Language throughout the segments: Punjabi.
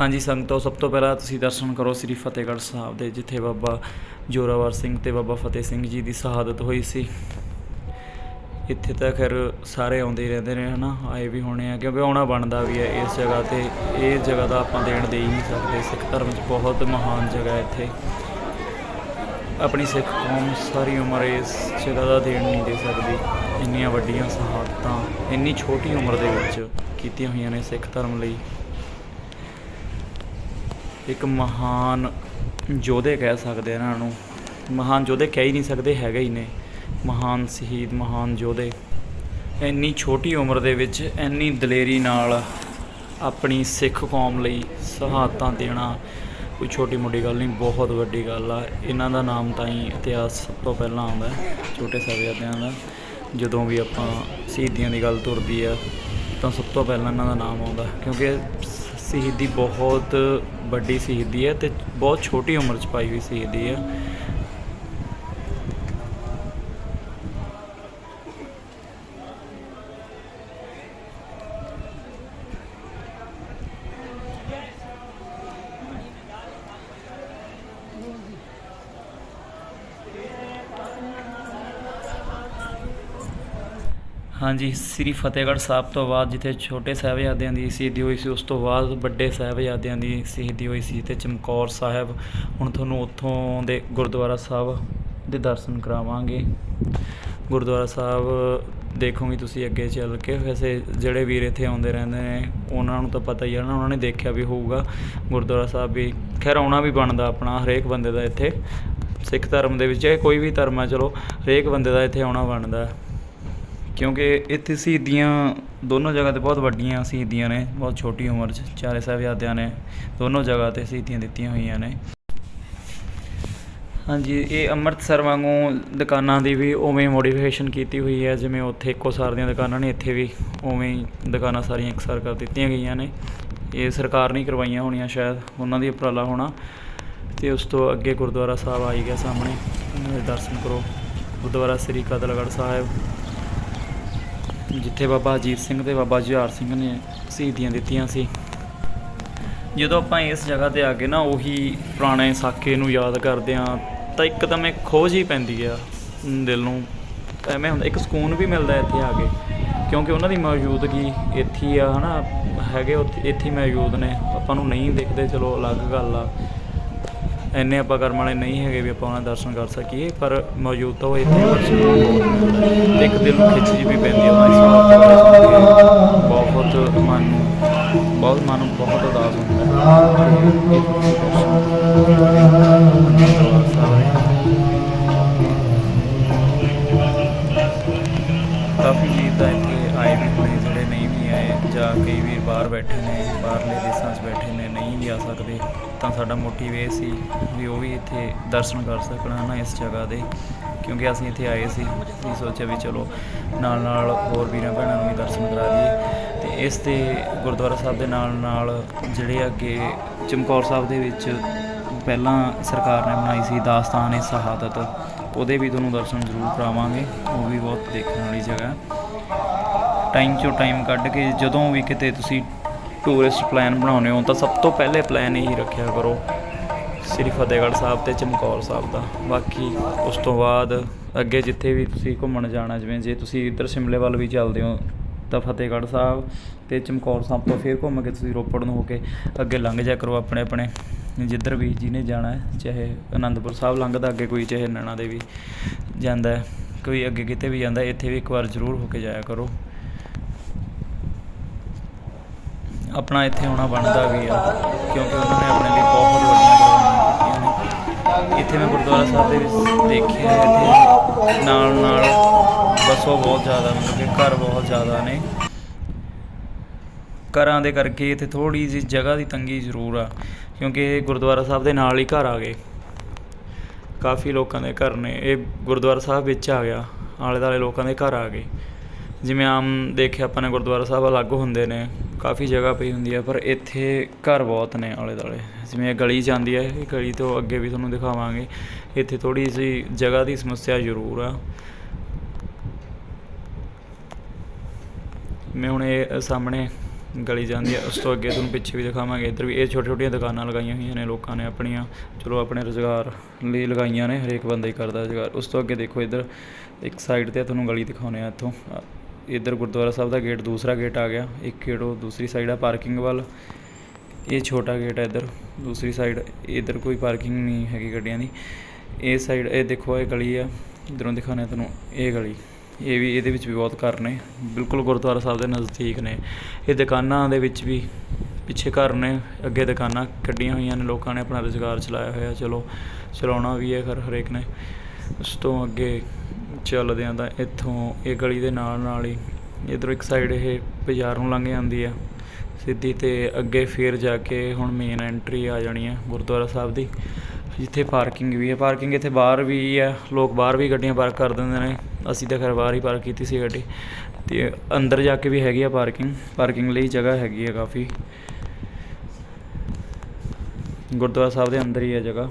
ਹਾਂਜੀ ਸੰਗਤੋ, ਸਭ ਤੋਂ ਪਹਿਲਾਂ ਤੁਸੀਂ ਦਰਸ਼ਨ ਕਰੋ ਸ੍ਰੀ ਫਤਿਹਗੜ੍ਹ ਸਾਹਿਬ ਦੇ, ਜਿੱਥੇ ਬਾਬਾ ਜੋਰਾਵਰ ਸਿੰਘ ਤੇ ਬਾਬਾ ਫਤਿਹ ਸਿੰਘ ਜੀ ਦੀ ਸ਼ਹਾਦਤ ਹੋਈ ਸੀ। ਇੱਥੇ ਤਾਂ ਖੈਰ ਸਾਰੇ ਆਉਂਦੇ ਹੀ ਰਹਿੰਦੇ ਨੇ, ਹਨਾ, ਆਏ ਵੀ ਹੋਣੇ ਆ, ਕਿਉਂਕਿ ਆਉਣਾ ਬਣਦਾ ਵੀ ਹੈ ਇਸ ਜਗ੍ਹਾ ਤੇ, ਇਹ ਜਗ੍ਹਾ ਦਾ ਆਪਾਂ ਦੇਣ ਦੇ ਹੀ ਨਹੀਂ ਸਕਦੇ, ਸਿੱਖ ਧਰਮ 'ਚ ਬਹੁਤ ਮਹਾਨ ਜਗ੍ਹਾ ਇੱਥੇ। ਆਪਣੀ ਸਿੱਖ ਕੌਮ ਸਾਰੀ ਉਮਰ ਇਸ ਜਗ੍ਹਾ ਦਾ ਦੇਣ ਨਹੀਂ ਦੇ ਸਕਦੀ। ਇੰਨੀਆਂ ਵੱਡੀਆਂ ਸ਼ਹਾਦਤਾਂ, ਇੰਨੀ ਛੋਟੀ ਉਮਰ ਦੇ ਵਿੱਚ ਕੀਤੀਆਂ ਹੋਈਆਂ ਨੇ ਸਿੱਖ ਧਰਮ ਲਈ। ਇੱਕ ਮਹਾਨ ਯੋਧੇ ਕਹਿ ਸਕਦੇ ਇਹਨਾਂ ਨੂੰ। ਮਹਾਨ ਯੋਧੇ ਕਹਿ ਹੀ ਨਹੀਂ ਸਕਦੇ, ਹੈਗੇ ਹੀ ਨੇ। ਮਹਾਨ ਸ਼ਹੀਦ, ਮਹਾਨ ਯੋਧੇ। ਇੰਨੀ ਛੋਟੀ ਉਮਰ ਦੇ ਵਿੱਚ ਇੰਨੀ ਦਲੇਰੀ ਨਾਲ ਆਪਣੀ ਸਿੱਖ ਕੌਮ ਲਈ ਸ਼ਹਾਦਤਾਂ ਦੇਣਾ ਕੋਈ ਛੋਟੀ ਮੋਟੀ ਗੱਲ ਨਹੀਂ, ਬਹੁਤ ਵੱਡੀ ਗੱਲ ਆ। ਇਹਨਾਂ ਦਾ ਨਾਮ ਤਾਂ ਹੀ ਇਤਿਹਾਸ ਸਭ ਤੋਂ ਪਹਿਲਾਂ ਆਉਂਦਾ ਛੋਟੇ ਸਾਹਿਬਜ਼ਾਦਿਆਂ ਦਾ। ਜਦੋਂ ਵੀ ਆਪਾਂ ਸ਼ਹੀਦੀਆਂ ਦੀ ਗੱਲ ਤੁਰਦੀ ਆ, ਤਾਂ ਸਭ ਤੋਂ ਪਹਿਲਾਂ ਇਹਨਾਂ ਦਾ ਨਾਮ ਆਉਂਦਾ, ਕਿਉਂਕਿ ਸ਼ਹੀਦੀ ਬਹੁਤ ਵੱਡੀ ਸ਼ਹੀਦੀ ਹੈ ਤੇ ਬਹੁਤ ਛੋਟੀ ਉਮਰ 'ਚ ਪਾਈ ਹੋਈ ਸ਼ਹੀਦੀ ਹੈ। ਹਾਂਜੀ, ਸ੍ਰੀ ਫਤਿਹਗੜ੍ਹ ਸਾਹਿਬ ਤੋਂ ਬਾਅਦ ਜਿੱਥੇ ਛੋਟੇ ਸਾਹਿਬਜ਼ਾਦਿਆਂ ਦੀ ਸ਼ਹੀਦੀ ਹੋਈ ਸੀ, ਉਸ ਤੋਂ ਬਾਅਦ ਵੱਡੇ ਸਾਹਿਬਜ਼ਾਦਿਆਂ ਦੀ ਸ਼ਹੀਦੀ ਹੋਈ ਸੀ ਤੇ ਚਮਕੌਰ ਸਾਹਿਬ, ਹੁਣ ਤੁਹਾਨੂੰ ਉੱਥੋਂ ਦੇ ਗੁਰਦੁਆਰਾ ਸਾਹਿਬ ਦੇ ਦਰਸ਼ਨ ਕਰਾਵਾਂਗੇ। ਗੁਰਦੁਆਰਾ ਸਾਹਿਬ ਦੇਖੋਗੇ ਤੁਸੀਂ ਅੱਗੇ ਚੱਲ ਕੇ। ਵੈਸੇ ਜਿਹੜੇ ਵੀਰ ਇੱਥੇ ਆਉਂਦੇ ਰਹਿੰਦੇ ਨੇ, ਉਹਨਾਂ ਨੂੰ ਤਾਂ ਪਤਾ ਹੀ ਹੈ ਨਾ, ਉਹਨਾਂ ਨੇ ਦੇਖਿਆ ਵੀ ਹੋਊਗਾ। ਗੁਰਦੁਆਰਾ ਸਾਹਿਬ ਵੀ, ਖੈਰ ਆਉਣਾ ਵੀ ਬਣਦਾ ਆਪਣਾ, ਹਰੇਕ ਬੰਦੇ ਦਾ ਇੱਥੇ। ਸਿੱਖ ਧਰਮ ਦੇ ਵਿੱਚ ਇਹ ਕੋਈ ਵੀ ਧਰਮ ਹੈ ਚਲੋ, ਹਰੇਕ ਬੰਦੇ ਦਾ ਇੱਥੇ ਆਉਣਾ ਬਣਦਾ। ਕਿਉਂਕਿ ਇੱਥੇ ਸ਼ਹੀਦੀਆਂ ਦੋਨੋਂ ਜਗ੍ਹਾ ਤੇ ਬਹੁਤ ਵੱਡੀਆਂ ਸ਼ਹੀਦੀਆਂ ਨੇ, ਬਹੁਤ ਛੋਟੀ ਉਮਰ 'ਚ, ਚਾਰੇ ਸਾਹਿਬਜ਼ਾਦਿਆਂ ਨੇ ਦੋਨੋਂ ਜਗ੍ਹਾ ਤੇ ਸ਼ਹੀਦੀਆਂ ਦਿੱਤੀਆਂ ਹੋਈਆਂ ਨੇ। ਹਾਂਜੀ, ਇਹ ਅੰਮ੍ਰਿਤਸਰ ਵਾਂਗੂ ਦੁਕਾਨਾਂ ਦੀ ਵੀ ਉਵੇਂ ਮੋਡੀਫਿਕੇਸ਼ਨ ਕੀਤੀ ਹੋਈ ਹੈ, ਜਿਵੇਂ ਉੱਥੇ ਇੱਕੋ ਸਾਰ ਦੀਆਂ ਦੁਕਾਨਾਂ ਨੇ, ਇੱਥੇ ਵੀ ਉਵੇਂ ਹੀ ਦੁਕਾਨਾਂ ਸਾਰੀਆਂ ਇਕਸਾਰ ਕਰ ਦਿੱਤੀਆਂ ਗਈਆਂ ਨੇ। ਇਹ ਸਰਕਾਰ ਨੇ ਕਰਵਾਈਆਂ ਹੋਣੀਆਂ ਸ਼ਾਇਦ, ਉਹਨਾਂ ਦੀ ਉਪਰਾਲਾ ਹੋਣਾ। ਤੇ ਉਸ ਤੋਂ ਅੱਗੇ ਗੁਰਦੁਆਰਾ ਸਾਹਿਬ ਆਈ ਗਿਆ ਸਾਹਮਣੇ। ਇਹਨਾਂ ਦੇ ਦਰਸ਼ਨ ਕਰੋ। ਗੁਰਦੁਆਰਾ ਸ੍ਰੀ ਕਤਲਗੜ੍ਹ ਸਾਹਿਬ। ਜਿੱਥੇ ਬਾਬਾ ਅਜੀਤ ਸਿੰਘ ਤੇ ਬਾਬਾ ਜੁਝਾਰ ਸਿੰਘ ਨੇ ਸ਼ਹੀਦੀਆਂ ਦਿੱਤੀਆਂ ਸੀ। ਜਦੋਂ ਆਪਾਂ ਇਸ ਜਗ੍ਹਾ ਤੇ ਆ ਕੇ ਨਾ, ਉਹੀ ਪੁਰਾਣੇ ਸਾਕੇ ਨੂੰ ਯਾਦ ਕਰਦੇ ਆ ਤਾਂ ਇੱਕਦਮ ਇੱਕ ਖੋਜ ਹੀ ਪੈਂਦੀ ਆ ਦਿਲ ਨੂੰ। ਐਵੇਂ ਹੁੰਦਾ, ਇੱਕ ਸਕੂਨ ਵੀ ਮਿਲਦਾ ਇੱਥੇ ਆ ਕੇ, ਕਿਉਂਕਿ ਉਹਨਾਂ ਦੀ ਮੌਜੂਦਗੀ ਇੱਥੇ ਹੀ ਆ, ਹਨਾ, ਹੈਗੇ ਉੱਥੇ, ਇੱਥੇ ਮੌਜੂਦ ਨੇ। ਆਪਾਂ ਨੂੰ ਨਹੀਂ ਦਿਖਦੇ, ਚਲੋ ਅਲੱਗ ਗੱਲ ਆ। ਇੰਨੇ ਆਪਾਂ ਕਰਮ ਵਾਲੇ ਨਹੀਂ ਹੈਗੇ ਵੀ ਆਪਾਂ ਉਹਨਾਂ ਦੇ ਦਰਸ਼ਨ ਕਰ ਸਕੀਏ, ਪਰ ਮੌਜੂਦ ਤਾਂ ਉਹ ਇੱਥੇ ਹੀ ਪਰ ਇੱਕ ਦਿਲ ਨੂੰ ਖਿੱਚ ਜੀ ਵੀ ਪੈਂਦੀ ਉਹਨਾਂ ਦੀ ਸਵਾਲ ਬਹੁਤ ਮਨ ਨੂੰ ਬਹੁਤ ਮਨ ਨੂੰ ਬਹੁਤ ਉਦਾਸ ਹੁੰਦਾ ਹੈ। ਕਾਫੀ ਜੀ ਤਾਂ ਇੱਥੇ ਆਏ ਵੀ ਹੋਣੇ ਜਿਹੜੇ ਨਹੀਂ ਵੀ ਆਏ, ਜਾਂ ਕਈ ਵੀਰ ਬਾਹਰ ਬੈਠੇ ਨੇ, ਬਾਹਰਲੇ ਦੇਸ਼ਾਂ 'ਚ ਬੈਠੇ ਜਾ ਸਕਦੇ, ਤਾਂ ਸਾਡਾ ਮੋਟਿਵ ਇਹ ਸੀ ਵੀ ਉਹ ਵੀ ਇੱਥੇ ਦਰਸ਼ਨ ਕਰ ਸਕਣ ਨਾ ਇਸ ਜਗ੍ਹਾ ਦੇ, ਕਿਉਂਕਿ ਅਸੀਂ ਇੱਥੇ ਆਏ ਸੀ, ਅਸੀਂ ਸੋਚਿਆ ਵੀ ਚਲੋ ਨਾਲ ਨਾਲ ਹੋਰ ਵੀਰਾਂ ਭੈਣਾਂ ਨੂੰ ਵੀ ਦਰਸ਼ਨ ਕਰਾ ਦਈਏ। ਤੇ ਇਸ ਤੇ ਗੁਰਦੁਆਰਾ ਸਾਹਿਬ ਦੇ ਨਾਲ ਨਾਲ ਜਿਹੜੇ ਅੱਗੇ ਚਮਕੌਰ ਸਾਹਿਬ ਦੇ ਵਿੱਚ ਪਹਿਲਾਂ ਸਰਕਾਰ ਨੇ ਬਣਾਈ ਸੀ ਦਾਸਤਾਨ ਏ ਸ਼ਹਾਦਤ, ਉਹਦੇ ਵੀ ਤੁਹਾਨੂੰ ਦਰਸ਼ਨ ਜ਼ਰੂਰ ਕਰਾਵਾਂਗੇ, ਉਹ ਵੀ ਬਹੁਤ ਦੇਖਣ ਵਾਲੀ ਜਗ੍ਹਾ। ਟਾਈਮ ਚੋਂ ਟਾਈਮ ਕੱਢ ਕੇ ਜਦੋਂ ਵੀ ਕਿਤੇ ਤੁਸੀਂ ਟੂਰਿਸਟ ਪਲਾਨ ਬਣਾਉਂਦੇ ਹੋ, ਤਾਂ ਸਭ ਤੋਂ ਪਹਿਲੇ ਪਲਾਨ ਇਹੀ ਰੱਖਿਆ ਕਰੋ। ਸ੍ਰੀ ਫਤਿਹਗੜ੍ਹ ਸਾਹਿਬ ਤੇ ਚਮਕੌਰ ਸਾਹਿਬ ਦਾ। ਬਾਕੀ ਉਸ ਤੋਂ ਬਾਅਦ ਅੱਗੇ ਜਿੱਥੇ ਵੀ ਤੁਸੀਂ ਘੁੰਮਣ ਜਾਣਾ, ਜਿਵੇਂ ਜੇ ਤੁਸੀਂ ਇੱਧਰ ਸ਼ਿਮਲੇ ਵੱਲ ਵੀ ਚੱਲਦੇ ਹੋ, ਤਾਂ ਫਤਿਹਗੜ੍ਹ ਸਾਹਿਬ ਤੇ ਚਮਕੌਰ ਸਾਹਿਬ ਤੋਂ ਫਿਰ ਘੁੰਮ ਕੇ ਤੁਸੀਂ ਰੋਪੜ ਨੂੰ ਹੋ ਕੇ ਅੱਗੇ ਲੰਘ ਜਾ ਕਰੋ ਆਪਣੇ ਆਪਣੇ। ਜਿੱਧਰ ਵੀ ਜਿਹਨੇ ਜਾਣਾ ਹੈ, ਚਾਹੇ ਅਨੰਦਪੁਰ ਸਾਹਿਬ ਲੰਘਦਾ ਅੱਗੇ ਕੋਈ, ਚਾਹੇ ਨੈਣਾ ਦੇਵੀ ਜਾਂਦਾ ਕੋਈ ਅੱਗੇ ਕਿਤੇ ਵੀ ਜਾਂਦਾ, ਇੱਥੇ ਵੀ ਇੱਕ ਵਾਰ ਜ਼ਰੂਰ ਹੋ ਕੇ ਜਾਇਆ ਕਰੋ। ਆਪਣਾ ਇੱਥੇ ਆਉਣਾ ਬਣਦਾ ਵੀ ਆ, ਕਿਉਂਕਿ ਉਹਨਾਂ ਨੇ ਆਪਣੇ ਲਈ ਬਹੁਤ ਵੱਡੀਆਂ ਕੁਰਬਾਨੀਆਂ ਕੀਤੀਆਂ ਨੇ। ਇੱਥੇ ਮੈਂ ਗੁਰਦੁਆਰਾ ਸਾਹਿਬ ਦੇ ਵਿੱਚ ਦੇਖਿਆ ਇੱਥੇ ਨਾਲ ਨਾਲ ਬਸੋ ਬਹੁਤ ਜ਼ਿਆਦਾ, ਮਤਲਬ ਕਿ ਘਰ ਬਹੁਤ ਜ਼ਿਆਦਾ ਨੇ। ਘਰਾਂ ਦੇ ਕਰਕੇ ਇੱਥੇ ਥੋੜੀ ਜਿਹੀ ਜਗ੍ਹਾ ਦੀ ਤੰਗੀ ਜ਼ਰੂਰ ਆ, ਕਿਉਂਕਿ ਇਹ ਗੁਰਦੁਆਰਾ ਸਾਹਿਬ ਦੇ ਨਾਲ ਹੀ ਘਰ ਆ ਗਏ। ਕਾਫੀ ਲੋਕਾਂ ਦੇ ਘਰ ਨੇ, ਇਹ ਗੁਰਦੁਆਰਾ ਸਾਹਿਬ ਵਿੱਚ ਆ ਗਿਆ ਆਲੇ ਦੁਆਲੇ ਲੋਕਾਂ ਦੇ ਘਰ ਆ ਗਏ। ਜਿਵੇਂ ਆਮ ਦੇਖਿਆ ਆਪਾਂ ਨੇ, ਗੁਰਦੁਆਰਾ ਸਾਹਿਬ ਅਲੱਗ ਹੁੰਦੇ ਨੇ। ਕਾਫੀ ਜਗ੍ਹਾ ਪਈ ਹੁੰਦੀ ਹੈ ਪਰ ਇੱਥੇ ਘਰ ਬਹੁਤ ਨੇ ਆਲੇ ਦੁਆਲੇ ਜਿਵੇਂ ਗਲੀ ਜਾਂਦੀ ਹੈ ਇਹ ਗਲੀ ਤੋਂ ਅੱਗੇ ਵੀ ਤੁਹਾਨੂੰ ਦਿਖਾਵਾਂਗੇ। ਇੱਥੇ ਥੋੜੀ ਜਿਹੀ ਜਗ੍ਹਾ ਦੀ ਸਮੱਸਿਆ ਜ਼ਰੂਰ ਆ। ਮੈਂ ਹੁਣ ਇਹ ਸਾਹਮਣੇ ਗਲੀ ਜਾਂਦੀ ਹੈ ਉਸ ਤੋਂ ਅੱਗੇ ਤੁਹਾਨੂੰ ਪਿੱਛੇ ਵੀ ਦਿਖਾਵਾਂਗੇ। ਇੱਧਰ ਵੀ ਇਹ ਛੋਟੀਆਂ ਛੋਟੀਆਂ ਦੁਕਾਨਾਂ ਲਗਾਈਆਂ ਹੋਈਆਂ ਨੇ ਲੋਕਾਂ ਨੇ ਆਪਣੀਆਂ। ਚਲੋ, ਆਪਣੇ ਰੁਜ਼ਗਾਰ ਲਈ ਲਗਾਈਆਂ ਨੇ, ਹਰੇਕ ਬੰਦਾ ਹੀ ਕਰਦਾ ਰੁਜ਼ਗਾਰ। ਉਸ ਤੋਂ ਅੱਗੇ ਦੇਖੋ ਇੱਧਰ ਇੱਕ ਸਾਈਡ ਤੇ ਤੁਹਾਨੂੰ ਗਲੀ ਦਿਖਾਉਂਦੇ ਆ ਇੱਥੋਂ। ਇੱਧਰ ਗੁਰਦੁਆਰਾ ਸਾਹਿਬ ਦਾ ਗੇਟ, ਦੂਸਰਾ ਗੇਟ ਆ ਗਿਆ। ਇੱਕ ਗੇਟ ਉਹ, ਦੂਸਰੀ ਸਾਈਡ ਆ ਪਾਰਕਿੰਗ ਵੱਲ। ਇਹ ਛੋਟਾ ਗੇਟ ਹੈ ਇੱਧਰ। ਦੂਸਰੀ ਸਾਈਡ ਇੱਧਰ ਕੋਈ ਪਾਰਕਿੰਗ ਨਹੀਂ ਹੈਗੀ ਗੱਡੀਆਂ ਦੀ। ਇਹ ਸਾਈਡ ਇਹ ਦੇਖੋ, ਇਹ ਗਲੀ ਆ। ਇੱਧਰੋਂ ਦਿਖਾਉਂਦੇ ਆ ਤੁਹਾਨੂੰ, ਇਹ ਗਲੀ। ਇਹ ਵੀ, ਇਹਦੇ ਵਿੱਚ ਵੀ ਬਹੁਤ ਘਰ ਨੇ। ਬਿਲਕੁਲ ਗੁਰਦੁਆਰਾ ਸਾਹਿਬ ਦੇ ਨਜ਼ਦੀਕ ਨੇ। ਇਹ ਦੁਕਾਨਾਂ ਦੇ ਵਿੱਚ ਵੀ ਪਿੱਛੇ ਘਰ ਨੇ। ਅੱਗੇ ਦੁਕਾਨਾਂ ਕੱਢੀਆਂ ਹੋਈਆਂ ਨੇ। ਲੋਕਾਂ ਨੇ ਆਪਣਾ ਰੁਜ਼ਗਾਰ ਚਲਾਇਆ ਹੋਇਆ। ਚਲੋ, ਚਲਾਉਣਾ ਵੀ ਹੈ ਖਰ ਹਰੇਕ ਨੇ। ਉਸ ਤੋਂ ਅੱਗੇ ਚੱਲਦੇ ਆਂ ਤਾਂ ਇੱਥੋਂ ਇਹ ਗਲੀ ਦੇ ਨਾਲ ਨਾਲ ਹੀ ਇੱਧਰੋਂ ਇੱਕ ਸਾਈਡ ਇਹ ਬਾਜ਼ਾਰ ਨੂੰ ਲੰਘ ਜਾਂਦੀ ਆ। ਸਿੱਧੀ ਤੇ ਅੱਗੇ ਫੇਰ ਜਾ ਕੇ ਹੁਣ ਮੇਨ ਐਂਟਰੀ ਆ ਜਾਣੀ ਆ ਗੁਰਦੁਆਰਾ ਸਾਹਿਬ ਦੀ, ਜਿੱਥੇ ਪਾਰਕਿੰਗ ਵੀ ਹੈ ਪਾਰਕਿੰਗ ਇੱਥੇ ਬਾਹਰ ਵੀ ਹੈ ਲੋਕ ਬਾਹਰ ਵੀ ਗੱਡੀਆਂ ਪਾਰਕ ਕਰ ਦਿੰਦੇ ਨੇ। ਅਸੀਂ ਤਾਂ ਖੈਰ ਬਾਹਰ ਹੀ ਪਾਰਕ ਕੀਤੀ ਸੀ ਗੱਡੀ। ਤੇ ਅੰਦਰ ਜਾ ਕੇ ਵੀ ਹੈਗੀ ਆ ਪਾਰਕਿੰਗ ਪਾਰਕਿੰਗ ਲਈ ਜਗ੍ਹਾ ਹੈਗੀ ਆ ਕਾਫੀ। ਗੁਰਦੁਆਰਾ ਸਾਹਿਬ ਦੇ ਅੰਦਰ ਹੀ ਹੈ ਜਗ੍ਹਾ।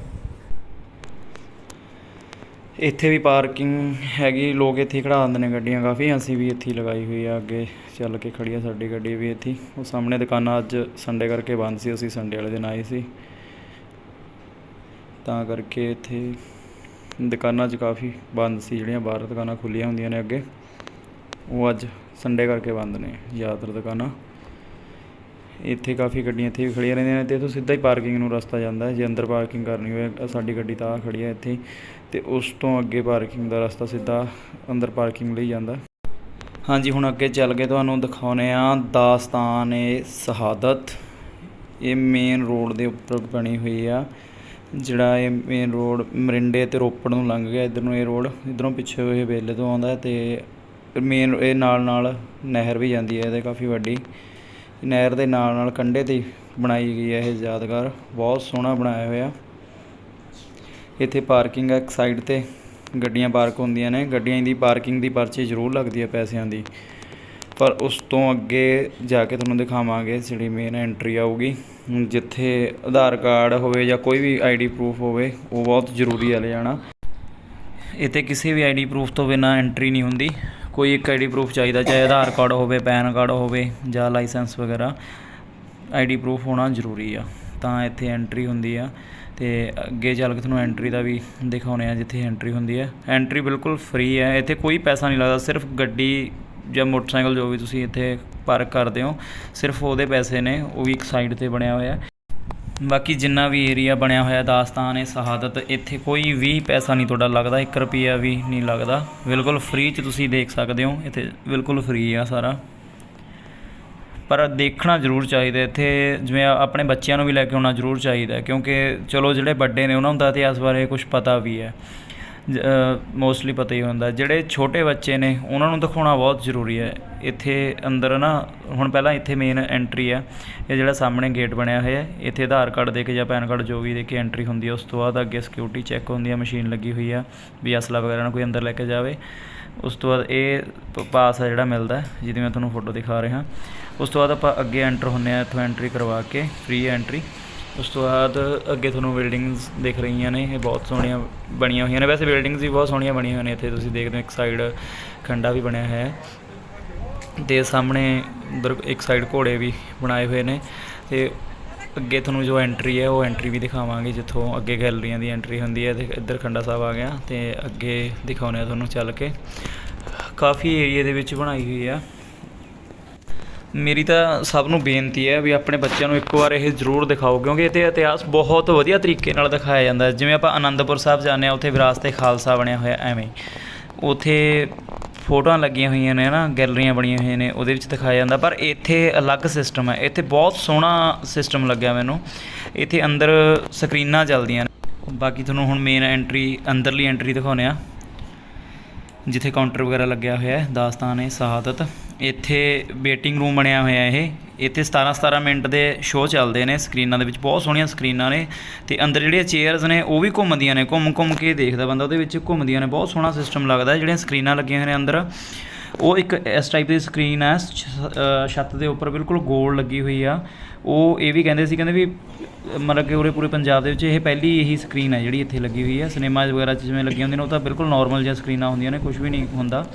ਇੱਥੇ ਵੀ ਪਾਰਕਿੰਗ ਹੈਗੀ, ਲੋਕ ਇੱਥੇ ਖੜਾ ਦਿੰਦੇ ਨੇ ਗੱਡੀਆਂ ਕਾਫੀ, ਅਸੀਂ ਵੀ ਇੱਥੇ ਲਗਾਈ ਹੋਈ ਆ ਅੱਗੇ ਚੱਲ ਕੇ ਖੜੀ ਆ ਸਾਡੀ ਗੱਡੀ ਵੀ ਇੱਥੇ ਉਹ ਸਾਹਮਣੇ ਦੁਕਾਨਾਂ ਅੱਜ ਸੰਡੇ ਕਰਕੇ ਬੰਦ ਸੀ, ਅਸੀਂ ਸੰਡੇ ਵਾਲੇ ਦਿਨ ਆਏ ਸੀ। ਤਾਂ ਕਰਕੇ ਇੱਥੇ ਦੁਕਾਨਾਂ 'ਚ ਕਾਫੀ ਬੰਦ ਸੀ, ਜਿਹੜੀਆਂ ਬਾਹਰ ਦੁਕਾਨਾਂ ਖੁੱਲੀਆਂ ਹੁੰਦੀਆਂ ਨੇ ਅੱਗੇ। ਉਹ ਅੱਜ ਸੰਡੇ ਕਰਕੇ ਬੰਦ ਨੇ, ਜ਼ਿਆਦਾਤਰ ਦੁਕਾਨਾਂ। ਇੱਥੇ ਕਾਫੀ ਗੱਡੀਆਂ ਇੱਥੇ ਵੀ ਖੜੀਆਂ ਰਹਿੰਦੀਆਂ ਨੇ ਤੇ ਇੱਥੋਂ ਸਿੱਧਾ ਹੀ ਪਾਰਕਿੰਗ ਨੂੰ ਰਸਤਾ ਜਾਂਦਾ ਹੈ। ਜੇ ਅੰਦਰ ਪਾਰਕਿੰਗ ਕਰਨੀ ਹੋਵੇ, ਸਾਡੀ ਗੱਡੀ ਤਾਂ ਆਹ ਖੜੀ ਹੈ ਇੱਥੇ ਤੇ ਉਸ ਤੋਂ ਅੱਗੇ ਪਾਰਕਿੰਗ ਦਾ ਰਸਤਾ ਸਿੱਧਾ ਅੰਦਰ ਪਾਰਕਿੰਗ ਲਈ ਜਾਂਦਾ। ਹਾਂਜੀ, ਹੁਣ ਅੱਗੇ ਚੱਲ ਕੇ ਤੁਹਾਨੂੰ ਦਿਖਾਉਨੇ ਆ ਦਾਸਤਾਨ ਏ ਸ਼ਹਾਦਤ। ਇਹ ਮੇਨ ਰੋਡ ਦੇ ਉੱਪਰ ਬਣੀ ਹੋਈ ਆ, ਜਿਹੜਾ ਇਹ ਮੇਨ ਰੋਡ ਮਰਿੰਡੇ ਤੇ ਰੋਪੜ ਨੂੰ ਲੰਘ ਗਿਆ। ਇਧਰ ਨੂੰ ਇਹ ਰੋਡ ਇਧਰੋਂ ਪਿੱਛੇ ਇਹ ਵੇਲੇ ਤੋਂ ਆਉਂਦਾ ਤੇ ਮੇਨ ਇਹ ਨਾਲ ਨਾਲ ਨਹਿਰ ਵੀ ਜਾਂਦੀ ਹੈ ਇਹਦੇ ਕਾਫੀ ਵੱਡੀ। ਨਹਿਰ ਦੇ ਨਾਲ ਨਾਲ ਕੰਢੇ ਤੇ ਬਣਾਈ ਗਈ ਹੈ ਇਹ ਯਾਦਗਾਰ। ਬਹੁਤ ਸੋਹਣਾ ਬਣਾਇਆ ਹੋਇਆ। ਇੱਥੇ ਪਾਰਕਿੰਗ ਹੈ ਇੱਕ ਸਾਈਡ ਤੇ ਗੱਡੀਆਂ ਪਾਰਕ ਹੁੰਦੀਆਂ ਨੇ। ਗੱਡੀਆਂ ਦੀ ਪਾਰਕਿੰਗ ਦੀ ਪਰਚੀ ਜ਼ਰੂਰ ਲੱਗਦੀ ਹੈ ਪੈਸਿਆਂ ਦੀ। ਪਰ ਉਸ ਤੋਂ ਅੱਗੇ ਜਾ ਕੇ ਤੁਹਾਨੂੰ ਦਿਖਾਵਾਂਗੇ, ਜਿਹੜੀ ਮੇਨ ਐਂਟਰੀ ਆਊਗੀ। ਜਿੱਥੇ ਆਧਾਰ ਕਾਰਡ ਹੋਵੇ ਜਾਂ ਕੋਈ ਵੀ ਆਈਡੀ ਪ੍ਰੂਫ ਹੋਵੇ, ਉਹ ਬਹੁਤ ਜ਼ਰੂਰੀ ਹੈ ਲੈ ਜਾਣਾ ਇੱਥੇ ਕਿਸੇ ਵੀ ਆਈਡੀ ਪ੍ਰੂਫ ਤੋਂ ਬਿਨਾ ਐਂਟਰੀ ਨਹੀਂ ਹੁੰਦੀ। ਕੋਈ ਇੱਕ ਆਈਡੀ ਪ੍ਰੂਫ ਚਾਹੀਦਾ, ਚਾਹੇ ਆਧਾਰ ਕਾਰਡ ਹੋਵੇ, ਪੈਨ ਕਾਰਡ ਹੋਵੇ ਜਾਂ ਲਾਇਸੈਂਸ ਵਗੈਰਾ ਆਈਡੀ ਪ੍ਰੂਫ ਹੋਣਾ ਜ਼ਰੂਰੀ ਆ। ਤਾਂ ਇੱਥੇ ਐਂਟਰੀ ਹੁੰਦੀ ਆ। ਤੇ ਅੱਗੇ ਚੱਲ ਕੇ ਤੁਹਾਨੂੰ ਐਂਟਰੀ ਦਾ ਵੀ ਦਿਖਾਉਣੇ ਆ, ਜਿੱਥੇ ਐਂਟਰੀ ਹੁੰਦੀ ਹੈ। ਐਂਟਰੀ ਬਿਲਕੁਲ ਫ੍ਰੀ ਹੈ। ਇੱਥੇ ਕੋਈ ਪੈਸਾ ਨਹੀਂ ਲੱਗਦਾ, ਸਿਰਫ ਗੱਡੀ ਜਾਂ ਮੋਟਰਸਾਈਕਲ ਜੋ ਵੀ ਤੁਸੀਂ ਇੱਥੇ ਪਾਰਕ ਕਰਦੇ ਹੋ, ਸਿਰਫ ਉਹਦੇ ਪੈਸੇ ਨੇ, ਉਹ ਵੀ ਇੱਕ ਸਾਈਡ ਤੇ ਬਣਿਆ ਹੋਇਆ ਬਾਕੀ ਜਿੰਨਾ ਵੀ ਏਰੀਆ ਬਣਿਆ ਹੋਇਆ, ਦਾਸਤਾਨ ਹੈ, ਸ਼ਹਾਦਤ, ਇੱਥੇ ਕੋਈ ਵੀ ਪੈਸਾ ਨਹੀਂ ਤੁਹਾਡਾ ਲੱਗਦਾ 1 ਰੁਪਿਆ ਵੀ ਨਹੀਂ ਲੱਗਦਾ। ਬਿਲਕੁਲ ਫ੍ਰੀ ਚ ਤੁਸੀਂ ਦੇਖ ਸਕਦੇ ਹੋ, ਇੱਥੇ ਬਿਲਕੁਲ ਫ੍ਰੀ ਆ ਸਾਰਾ। ਪਰ ਦੇਖਣਾ ਜ਼ਰੂਰ ਚਾਹੀਦਾ ਇੱਥੇ ਜਿਵੇਂ ਆਪਣੇ ਬੱਚਿਆਂ ਨੂੰ ਵੀ ਲੈ ਕੇ ਆਉਣਾ ਜ਼ਰੂਰ ਚਾਹੀਦਾ ਕਿਉਂਕਿ ਚਲੋ ਜਿਹੜੇ ਵੱਡੇ ਨੇ, ਉਹਨਾਂ ਨੂੰ ਤਾਂ ਇਤਿਹਾਸ ਬਾਰੇ ਕੁਝ ਪਤਾ ਵੀ ਹੈ। ਮੋਸਟਲੀ ਪਤਾ ਹੀ ਹੁੰਦਾ ਜਿਹੜੇ ਛੋਟੇ ਬੱਚੇ ਨੇ, ਉਹਨਾਂ ਨੂੰ ਦਿਖਾਉਣਾ ਬਹੁਤ ਜ਼ਰੂਰੀ ਹੈ। ਇੱਥੇ ਅੰਦਰ ਨਾ, ਹੁਣ ਪਹਿਲਾਂ ਇੱਥੇ ਮੇਨ ਐਂਟਰੀ ਆ ਇਹ ਜਿਹੜਾ ਸਾਹਮਣੇ ਗੇਟ ਬਣਿਆ ਹੋਇਆ ਇੱਥੇ ਆਧਾਰ ਕਾਰਡ ਦੇ ਕੇ ਜਾਂ ਪੈਨ ਕਾਰਡ ਜੋ ਵੀ ਦੇ ਕੇ ਐਂਟਰੀ ਹੁੰਦੀ ਹੈ, ਉਸ ਤੋਂ ਬਾਅਦ ਅੱਗੇ ਸਿਕਿਉਰਿਟੀ ਚੈੱਕ ਹੁੰਦੀ ਹੈ ਮਸ਼ੀਨ ਲੱਗੀ ਹੋਈ ਆ ਵੀ ਅਸਲਾ ਵਗੈਰਾ ਨਾ ਕੋਈ ਅੰਦਰ ਲੈ ਕੇ ਜਾਵੇ। ਉਸ ਤੋਂ ਬਾਅਦ ਇਹ ਪ- ਪਾਸ ਆ ਜਿਹੜਾ ਮਿਲਦਾ ਜਿਹਦੀ ਮੈਂ ਤੁਹਾਨੂੰ ਫੋਟੋ ਦਿਖਾ ਰਿਹਾ। ਉਸ ਤੋਂ ਬਾਅਦ ਆਪਾਂ ਅੱਗੇ ਐਂਟਰ ਹੁੰਨੇ ਆ ਇੱਥੋਂ ਐਂਟਰੀ ਕਰਵਾ ਕੇ ਫ੍ਰੀ ਐਂਟਰੀ ਉਸ ਤੋਂ ਬਾਅਦ ਅੱਗੇ ਤੁਹਾਨੂੰ ਬਿਲਡਿੰਗਸ ਦਿਖ ਰਹੀਆਂ ਨੇ, ਇਹ ਬਹੁਤ ਸੋਹਣੀਆਂ ਬਣੀਆਂ ਹੋਈਆਂ ਨੇ। ਵੈਸੇ ਬਿਲਡਿੰਗਸ ਵੀ ਬਹੁਤ ਸੋਹਣੀਆਂ ਬਣੀਆਂ ਹੋਈਆਂ ਨੇ, ਇੱਥੇ ਤੁਸੀਂ ਦੇਖਦੇ ਹੋ ਇੱਕ ਸਾਈਡ ਖੰਡਾ ਵੀ ਬਣਿਆ ਹੋਇਆ ਹੈ। ਤੇ ਸਾਹਮਣੇ ਉਧਰ ਇੱਕ ਸਾਈਡ ਘੋੜੇ ਵੀ ਬਣਾਏ ਹੋਏ ਨੇ। ਤੇ ਅੱਗੇ ਤੁਹਾਨੂੰ ਜੋ ਐਂਟਰੀ ਹੈ, ਉਹ ਐਂਟਰੀ ਵੀ ਦਿਖਾਵਾਂਗੇ, ਜਿੱਥੋਂ ਅੱਗੇ ਗੈਲਰੀਆਂ ਦੀ ਐਂਟਰੀ ਹੁੰਦੀ ਹੈ। ਤੇ ਇੱਧਰ ਖੰਡਾ ਸਾਹਿਬ ਆ ਗਿਆ ਤੇ ਅੱਗੇ ਦਿਖਾਉਂਦੇ ਆ ਤੁਹਾਨੂੰ ਚੱਲ ਕੇ। ਕਾਫੀ ਏਰੀਆ ਦੇ ਵਿੱਚ ਬਣਾਈ ਹੋਈ ਆ। ਮੇਰੀ ਤਾਂ ਸਭ ਨੂੰ ਬੇਨਤੀ ਹੈ ਵੀ ਆਪਣੇ ਬੱਚਿਆਂ ਨੂੰ ਇੱਕ ਵਾਰ ਇਹ ਜ਼ਰੂਰ ਦਿਖਾਓ, ਕਿਉਂਕਿ ਇਹਤੇ ਇਤਿਹਾਸ ਬਹੁਤ ਵਧੀਆ ਤਰੀਕੇ ਨਾਲ ਦਿਖਾਇਆ ਜਾਂਦਾ ਹੈ। ਜਿਵੇਂ ਆਪਾਂ ਆਨੰਦਪੁਰ ਸਾਹਿਬ ਜਾਂਦੇ ਆ ਉੱਥੇ ਵਿਰਾਸਤ ਖਾਲਸਾ ਬਣਿਆ ਹੋਇਆ ਐਵੇਂ। ਉੱਥੇ ਫੋਟੋਆਂ ਲੱਗੀਆਂ ਹੋਈਆਂ ਨੇ ਨਾ ਗੈਲਰੀਆਂ ਬਣੀਆਂ ਹੋਈਆਂ ਨੇ, ਉਹਦੇ ਵਿੱਚ ਦਿਖਾਇਆ ਜਾਂਦਾ, ਪਰ ਇੱਥੇ ਅਲੱਗ ਸਿਸਟਮ ਹੈ। ਇੱਥੇ ਬਹੁਤ ਸੋਹਣਾ ਸਿਸਟਮ ਲੱਗਿਆ ਮੈਨੂੰ। ਇੱਥੇ ਅੰਦਰ ਸਕਰੀਨਾਂ ਚੱਲਦੀਆਂ ਨੇ। ਬਾਕੀ ਤੁਹਾਨੂੰ ਹੁਣ ਮੇਨ ਐਂਟਰੀ ਅੰਦਰਲੀ ਐਂਟਰੀ ਦਿਖਾਉਂਦੇ ਆ ਜਿੱਥੇ ਕਾਊਂਟਰ ਵਗੈਰਾ ਲੱਗਿਆ ਹੋਇਆ ਹੈ, ਦਾਸਤਾਨ ਹੈ, ਸ਼ਹਾਦਤ। ਇੱਥੇ ਵੇਟਿੰਗ ਰੂਮ ਬਣਿਆ ਹੋਇਆ ਇਹ। ਇੱਥੇ 17 17 ਮਿੰਟ ਦੇ ਸ਼ੋਅ ਚੱਲਦੇ ਨੇ ਸਕਰੀਨਾਂ ਦੇ ਵਿੱਚ ਬਹੁਤ ਸੋਹਣੀਆਂ ਸਕਰੀਨਾਂ ਨੇ। ਤੇ ਅੰਦਰ ਜਿਹੜੀਆਂ ਚੇਅਰਸ ਨੇ, ਉਹ ਵੀ ਘੁੰਮਦੀਆਂ ਨੇ ਘੁੰਮ ਘੁੰਮ ਕੇ ਦੇਖਦਾ ਬੰਦਾ, ਉਹਦੇ ਵਿੱਚ ਘੁੰਮਦੀਆਂ ਨੇ। ਬਹੁਤ ਸੋਹਣਾ ਸਿਸਟਮ ਲੱਗਦਾ, ਜਿਹੜੀਆਂ ਸਕਰੀਨਾਂ ਲੱਗੀਆਂ ਹੋਈਆਂ ਨੇ ਅੰਦਰ। ਉਹ ਇੱਕ ਇਸ ਟਾਈਪ ਦੀ ਸਕਰੀਨ ਹੈ ਛੱਤ ਦੇ ਉੱਪਰ ਬਿਲਕੁਲ ਗੋਲ ਲੱਗੀ ਹੋਈ ਆ। ਉਹ ਇਹ ਵੀ ਕਹਿੰਦੇ ਸੀ, ਕਹਿੰਦੇ ਵੀ, ਮਤਲਬ ਕਿ ਉਰੇ ਪੂਰੇ ਪੰਜਾਬ ਦੇ ਵਿੱਚ ਇਹ ਪਹਿਲੀ ਇਹੀ ਸਕਰੀਨ ਹੈ ਜਿਹੜੀ ਇੱਥੇ ਲੱਗੀ ਹੋਈ ਹੈ। ਸਿਨੇਮਾ ਵਗੈਰਾ 'ਚ ਜਿਵੇਂ ਲੱਗੀਆਂ ਹੁੰਦੀਆਂ ਨੇ, ਉਹ ਤਾਂ ਬਿਲਕੁਲ ਨਾਰਮਲ ਜਿਹੀਆਂ ਸਕਰੀਨਾਂ ਹੁੰਦੀਆਂ ਨੇ ਕੁਝ ਵੀ ਨਹੀਂ ਹੁੰਦਾ।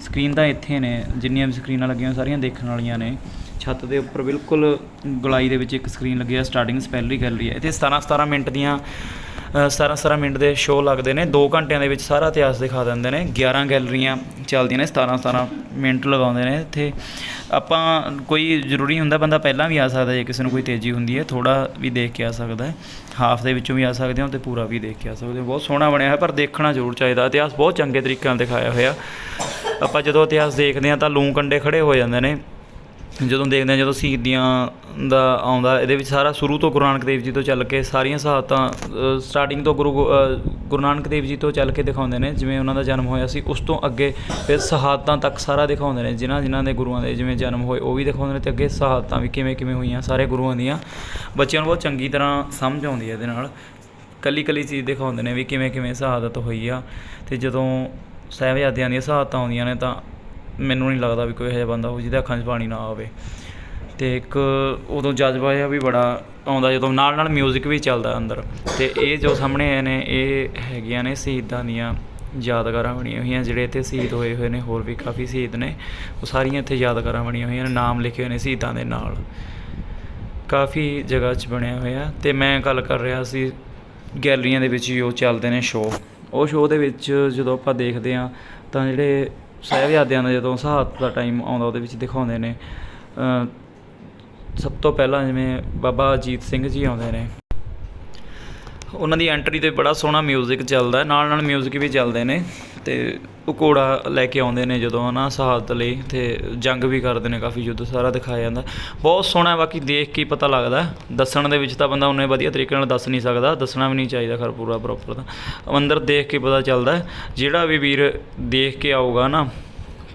ਸਕਰੀਨ ਤਾਂ ਇੱਥੇ ਨੇ, ਜਿੰਨੀਆਂ ਵੀ ਸਕਰੀਨਾਂ ਲੱਗੀਆਂ ਸਾਰੀਆਂ ਦੇਖਣ ਵਾਲੀਆਂ ਨੇ। ਛੱਤ ਦੇ ਉੱਪਰ ਬਿਲਕੁਲ ਗੁਲਾਈ ਦੇ ਵਿੱਚ ਇੱਕ ਸਕਰੀਨ ਲੱਗੀ ਹੈ ਸਟਾਰਟਿੰਗ ਸਪੈਲਰੀ ਗੈਲਰੀ ਹੈ। ਇੱਥੇ 17 17 ਮਿੰਟ ਦੀਆਂ 17 17 ਮਿੰਟ ਦੇ ਸ਼ੋਅ ਲੱਗਦੇ ਨੇ 2 ਘੰਟਿਆਂ ਦੇ ਵਿੱਚ ਸਾਰਾ ਇਤਿਹਾਸ ਦਿਖਾ ਦਿੰਦੇ ਨੇ 11 ਗੈਲਰੀਆਂ ਚੱਲਦੀਆਂ ਨੇ 17 17 ਮਿੰਟ ਲਗਾਉਂਦੇ ਨੇ, ਇੱਥੇ ਆਪਾਂ ਕੋਈ ਜ਼ਰੂਰੀ ਹੁੰਦਾ ਬੰਦਾ ਪਹਿਲਾਂ ਵੀ ਆ ਸਕਦਾ ਜੇ ਕਿਸੇ ਨੂੰ ਕੋਈ ਤੇਜ਼ੀ ਹੁੰਦੀ ਹੈ ਥੋੜਾ ਵੀ ਦੇਖ ਕੇ ਆ ਸਕਦਾ ਹੈ ਹਾਫ ਦੇ ਵਿੱਚੋਂ ਵੀ ਆ ਸਕਦੇ ਹੋ ਤੇ ਪੂਰਾ ਵੀ ਦੇਖ ਕੇ ਆ ਸਕਦੇ ਹੋ, ਬਹੁਤ ਸੋਹਣਾ ਬਣਿਆ ਹੋਇਆ ਪਰ ਦੇਖਣਾ ਜ਼ਰੂਰ ਚਾਹੀਦਾ, ਇਤਿਹਾਸ ਬਹੁਤ ਚੰਗੇ ਤਰੀਕੇ ਨਾਲ ਦਿਖਾਇਆ ਹੋਇਆ, ਆਪਾਂ ਜਦੋਂ ਇਤਿਹਾਸ ਦੇਖਦੇ ਹਾਂ ਤਾਂ ਲੂੰ ਕੰਡੇ ਖੜੇ ਹੋ ਜਾਂਦੇ ਨੇ ਜਦੋਂ ਦੇਖਦੇ ਹਾਂ, ਜਦੋਂ ਸ਼ਹੀਦੀਆਂ ਦਾ ਆਉਂਦਾ, ਇਹਦੇ ਵਿੱਚ ਸਾਰਾ ਸ਼ੁਰੂ ਤੋਂ ਗੁਰੂ ਨਾਨਕ ਦੇਵ ਜੀ ਤੋਂ ਚੱਲ ਕੇ ਸਾਰੀਆਂ ਸ਼ਹਾਦਤਾਂ ਸਟਾਰਟਿੰਗ ਤੋਂ ਗੁਰੂ ਗੋ- ਗੁਰੂ ਨਾਨਕ ਦੇਵ ਜੀ ਤੋਂ ਚੱਲ ਕੇ ਦਿਖਾਉਂਦੇ ਨੇ, ਜਿਵੇਂ ਉਹਨਾਂ ਦਾ ਜਨਮ ਹੋਇਆ ਸੀ, ਉਸ ਤੋਂ ਅੱਗੇ ਫਿਰ ਸ਼ਹਾਦਤਾਂ ਤੱਕ ਸਾਰਾ ਦਿਖਾਉਂਦੇ ਨੇ, ਜਿਨ੍ਹਾਂ ਜਿਨ੍ਹਾਂ ਦੇ ਗੁਰੂਆਂ ਦੇ ਜਿਵੇਂ ਜਨਮ ਹੋਏ, ਉਹ ਵੀ ਦਿਖਾਉਂਦੇ ਨੇ ਤੇ ਅੱਗੇ ਸ਼ਹਾਦਤਾਂ ਵੀ ਕਿਵੇਂ ਕਿਵੇਂ ਹੋਈਆਂ, ਸਾਰੇ ਗੁਰੂਆਂ ਦੀਆਂ। ਬੱਚਿਆਂ ਨੂੰ ਬਹੁਤ ਚੰਗੀ ਤਰ੍ਹਾਂ ਸਮਝ ਆਉਂਦੀ ਹੈ ਇਹਦੇ ਨਾਲ। ਕੱਲੀ ਕੱਲੀ ਚੀਜ਼ ਦਿਖਾਉਂਦੇ ਨੇ ਵੀ ਕਿਵੇਂ ਕਿਵੇਂ ਸ਼ਹਾਦਤ ਹੋਈ ਆ। ਤੇ ਜਦੋਂ ਸਾਹਿਬਜ਼ਾਦਿਆਂ ਦੀਆਂ ਸ਼ਹਾਦਤਾਂ ਆਉਂਦੀਆਂ ਨੇ ਤਾਂ ਮੈਨੂੰ ਨਹੀਂ ਲੱਗਦਾ ਵੀ ਕੋਈ ਇਹੋ ਜਿਹਾ ਬੰਦਾ ਹੋ ਜਿਹਦੇ ਅੱਖਾਂ 'ਚ ਪਾਣੀ ਨਾ ਆਵੇ। ਤੇ ਇੱਕ ਉਦੋਂ ਜਜ਼ਬਾ ਜਿਹਾ ਵੀ ਬੜਾ ਆਉਂਦਾ ਜਦੋਂ ਨਾਲ ਨਾਲ 뮤직 ਵੀ ਚੱਲਦਾ ਅੰਦਰ। ਤੇ ਇਹ ਜੋ ਸਾਹਮਣੇ ਆਏ ਨੇ, ਇਹ ਹੈਗੀਆਂ ਨੇ ਸ਼ਹੀਦਾਂ ਦੀਆਂ ਯਾਦਗਾਰਾਂ ਬਣੀਆਂ ਹੋਈਆਂ, ਜਿਹੜੇ ਇੱਥੇ ਸ਼ਹੀਦ ਹੋਏ ਹੋਏ ਨੇ, ਹੋਰ ਵੀ ਕਾਫੀ ਸ਼ਹੀਦ ਨੇ। ਉਹ ਸਾਰੀਆਂ ਇੱਥੇ ਯਾਦਗਾਰਾਂ ਬਣੀਆਂ ਹੋਈਆਂ ਨੇ, ਨਾਮ ਲਿਖੇ ਹੋਏ ਨੇ ਸ਼ਹੀਦਾਂ ਦੇ ਨਾਲ। ਕਾਫੀ ਜਗ੍ਹਾ 'ਚ ਬਣਿਆ ਹੋਇਆ। ਤੇ ਮੈਂ ਗੱਲ ਕਰ ਰਿਹਾ ਸੀ ਗੈਲਰੀਆਂ ਦੇ ਵਿੱਚ ਜੋ ਚੱਲਦੇ ਨੇ ਸ਼ੋਅ ਉਹ ਸ਼ੋਅ ਦੇ ਵਿੱਚ ਜਦੋਂ ਆਪਾਂ ਦੇਖਦੇ ਹਾਂ ਤਾਂ ਜਿਹੜੇ ਸਾਹਿਬਜ਼ਾਦਿਆਂ ਦਾ ਜਦੋਂ ਸ਼ਹਾਦਤ ਦਾ ਟਾਈਮ ਆਉਂਦਾ, ਉਹਦੇ ਵਿੱਚ ਦਿਖਾਉਂਦੇ ਨੇ। ਸਭ ਤੋਂ ਪਹਿਲਾਂ ਜਿਵੇਂ ਬਾਬਾ ਅਜੀਤ ਸਿੰਘ ਜੀ ਆਉਂਦੇ ਨੇ। ਉਹਨਾਂ ਦੀ ਐਂਟਰੀ ਤੇ ਬੜਾ ਸੋਹਣਾ ਮਿਊਜ਼ਿਕ ਚੱਲਦਾ ਨਾਲ ਨਾਲ ਮਿਊਜ਼ਿਕ ਵੀ ਚੱਲਦੇ ਨੇ। ਤੇ ਉਹ ਘੋੜਾ ਲੈ ਕੇ ਆਉਂਦੇ ਨੇ ਜਦੋਂ, ਹਨਾ ਸ਼ਹਾਦਤ ਲਈ ਤੇ ਜੰਗ ਵੀ ਕਰਦੇ ਨੇ, ਕਾਫੀ ਯੁੱਧ ਸਾਰਾ ਦਿਖਾਇਆ ਜਾਂਦਾ। ਬਹੁਤ ਸੋਹਣਾ ਬਾਕੀ ਦੇਖ ਕੇ ਪਤਾ ਲੱਗਦਾ ਦੱਸਣ ਦੇ ਵਿੱਚ ਤਾਂ ਬੰਦਾ ਉਹਨੇ ਵਧੀਆ ਤਰੀਕੇ ਨਾਲ ਦੱਸ ਨਹੀਂ ਸਕਦਾ, ਦੱਸਣਾ ਵੀ ਨਹੀਂ ਚਾਹੀਦਾ ਖਰ ਪੂਰਾ ਪ੍ਰੋਪਰ ਤਾਂ। ਅੰਦਰ ਦੇਖ ਕੇ ਪਤਾ ਚੱਲਦਾ ਜਿਹੜਾ ਵੀ ਵੀਰ ਦੇਖ ਕੇ ਆਊਗਾ ਨਾ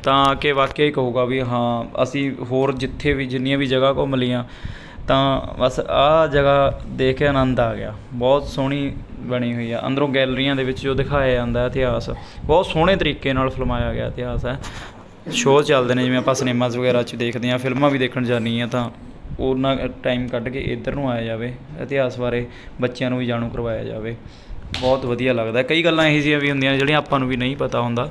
ਤਾਂ ਕਿ ਵਾਕਿਆ ਹੀ ਕਹੂਗਾ ਵੀ ਹਾਂ, ਅਸੀਂ ਹੋਰ ਜਿੱਥੇ ਵੀ, ਜਿੰਨੀਆਂ ਵੀ ਜਗ੍ਹਾ ਘੁੰਮ ਲਈਆਂ ਤਾਂ ਬਸ ਆਹ ਜਗ੍ਹਾ ਦੇਖ ਕੇ ਆਨੰਦ ਆ ਗਿਆ। ਬਹੁਤ ਸੋਹਣੀ ਬਣੀ ਹੋਈ ਆ। ਅੰਦਰੋਂ ਗੈਲਰੀਆਂ ਦੇ ਵਿੱਚ ਜੋ ਦਿਖਾਇਆ ਜਾਂਦਾ ਇਤਿਹਾਸ, ਬਹੁਤ ਸੋਹਣੇ ਤਰੀਕੇ ਨਾਲ ਫਿਲਮਾਇਆ ਗਿਆ ਇਤਿਹਾਸ ਹੈ। ਸ਼ੋਅ ਚੱਲਦੇ ਨੇ, ਜਿਵੇਂ ਆਪਾਂ ਸਿਨੇਮਾਜ਼ ਵਗੈਰਾ 'ਚ ਦੇਖਦੇ ਹਾਂ, ਫਿਲਮਾਂ ਵੀ ਦੇਖਣ ਜਾਂਦੀ ਆ ਤਾਂ ਉਹਨਾਂ ਟਾਈਮ ਕੱਢ ਕੇ ਇੱਧਰ ਨੂੰ ਆਇਆ ਜਾਵੇ, ਇਤਿਹਾਸ ਬਾਰੇ ਬੱਚਿਆਂ ਨੂੰ ਵੀ ਜਾਣੂ ਕਰਵਾਇਆ ਜਾਵੇ। ਬਹੁਤ ਵਧੀਆ ਲੱਗਦਾ ਕਈ ਗੱਲਾਂ ਇਹੋ ਜਿਹੀਆਂ ਵੀ ਹੁੰਦੀਆਂ ਜਿਹੜੀਆਂ ਆਪਾਂ ਨੂੰ ਵੀ ਨਹੀਂ ਪਤਾ ਹੁੰਦਾ,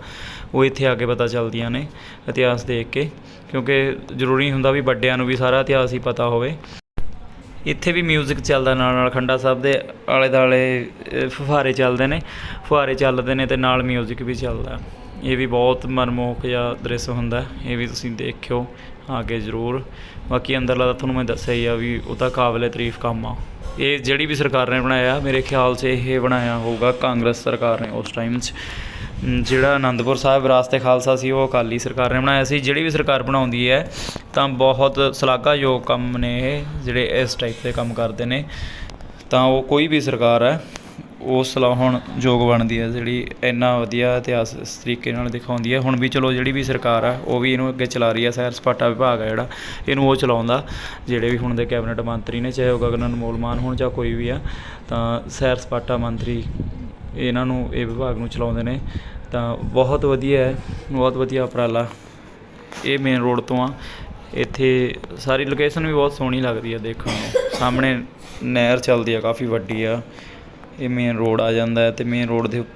ਉਹ ਇੱਥੇ ਆ ਕੇ ਪਤਾ ਚੱਲਦੀਆਂ ਨੇ ਇਤਿਹਾਸ ਦੇਖ ਕੇ, ਕਿਉਂਕਿ ਜ਼ਰੂਰੀ ਹੁੰਦਾ ਵੀ ਵੱਡਿਆਂ ਨੂੰ ਵੀ ਸਾਰਾ ਇਤਿਹਾਸ ਹੀ ਪਤਾ ਹੋਵੇ। ਇੱਥੇ ਵੀ ਮਿਊਜ਼ਿਕ ਚੱਲਦਾ ਨਾਲ ਨਾਲ, ਖੰਡਾ ਸਾਹਿਬ ਦੇ ਆਲੇ ਦਾਲੇ ਫੁਹਾਰੇ ਚੱਲਦੇ ਨੇ, ਫੁਹਾਰੇ ਚੱਲਦੇ ਨੇ ਤੇ ਨਾਲ ਮਿਊਜ਼ਿਕ ਵੀ ਚੱਲਦਾ। ਇਹ ਵੀ ਬਹੁਤ ਮਨਮੋਹਕ ਜਿਹਾ ਦ੍ਰਿਸ਼ ਹੁੰਦਾ, ਇਹ ਵੀ ਤੁਸੀਂ ਦੇਖਿਓ, ਆਗੇ ਜ਼ਰੂਰ। ਬਾਕੀ ਅੰਦਰਲਾ ਤਾਂ ਤੁਹਾਨੂੰ ਮੈਂ ਦੱਸਿਆ ਹੀ ਆ ਵੀ ਉਹ ਤਾਂ ਕਾਬਲੇ ਤਾਰੀਫ ਕੰਮ ਆ। ਇਹ ਜਿਹੜੀ ਵੀ ਸਰਕਾਰ ਨੇ ਬਣਾਇਆ, ਮੇਰੇ ਖਿਆਲ 'ਚ ਇਹ ਬਣਾਇਆ ਹੋਊਗਾ ਕਾਂਗਰਸ ਸਰਕਾਰ ਨੇ ਉਸ ਟਾਈਮ 'ਚ। ਜਿਹੜਾ ਆਨੰਦਪੁਰ ਸਾਹਿਬ ਵਿਰਾਸਤ ਖਾਲਸਾ ਸੀ, ਉਹ ਅਕਾਲੀ ਸਰਕਾਰ ਨੇ ਬਣਾਇਆ ਸੀ। ਜਿਹੜੀ ਵੀ ਸਰਕਾਰ ਬਣਾਉਂਦੀ ਹੈ, ਤਾਂ ਬਹੁਤ ਸ਼ਲਾਘਾਯੋਗ ਕੰਮ ਨੇ ਇਹ, ਜਿਹੜੇ ਇਸ ਟਾਈਪ ਦੇ ਕੰਮ ਕਰਦੇ ਨੇ। ਤਾਂ ਉਹ ਕੋਈ ਵੀ ਸਰਕਾਰ ਹੈ, ਉਹ ਸਲਾਹੁਣ ਯੋਗ ਬਣਦੀ ਹੈ, ਜਿਹੜੀ ਇੰਨਾ ਵਧੀਆ ਇਤਿਹਾਸ ਇਸ ਤਰੀਕੇ ਨਾਲ ਦਿਖਾਉਂਦੀ ਹੈ। ਹੁਣ ਵੀ ਚਲੋ, ਜਿਹੜੀ ਵੀ ਸਰਕਾਰ ਆ ਉਹ ਵੀ ਇਹਨੂੰ ਅੱਗੇ ਚਲਾ ਰਹੀ ਹੈ, ਸੈਰ ਸਪਾਟਾ ਵਿਭਾਗ ਹੈ ਜਿਹੜਾ, ਇਹਨੂੰ ਉਹ ਚਲਾਉਂਦਾ। ਜਿਹੜੇ ਵੀ ਹੁਣ ਦੇ ਕੈਬਨਿਟ ਮੰਤਰੀ ਨੇ, ਚਾਹੇ ਉਹ ਗਗਨ ਅਨਮੋਲ ਮਾਨ ਹੋਣ ਜਾਂ ਕੋਈ ਵੀ ਆ ਤਾਂ ਸੈਰ ਸਪਾਟਾ ਮੰਤਰੀ ਇਹਨਾਂ ਨੂੰ ਇਹ ਵਿਭਾਗ ਨੂੰ ਚਲਾਉਂਦੇ ਨੇ, ਤਾਂ ਬਹੁਤ ਵਧੀਆ ਹੈ, ਬਹੁਤ ਵਧੀਆ ਉਪਰਾਲਾ। ਇਹ ਮੇਨ ਰੋਡ ਤੋਂ ਆ। ਇੱਥੇ ਸਾਰੀ ਲੋਕੇਸ਼ਨ ਵੀ ਬਹੁਤ ਸੋਹਣੀ ਲੱਗਦੀ ਆ ਦੇਖਣ ਨੂੰ। ਸਾਹਮਣੇ ਨਹਿਰ ਚੱਲਦੀ ਆ, ਕਾਫੀ ਵੱਡੀ ਆ। ਇਹ ਮੇਨ ਰੋਡ ਆ ਜਾਂਦਾ ਹੈ ਤੇ ਮੇਨ ਰੋਡ ਦੇ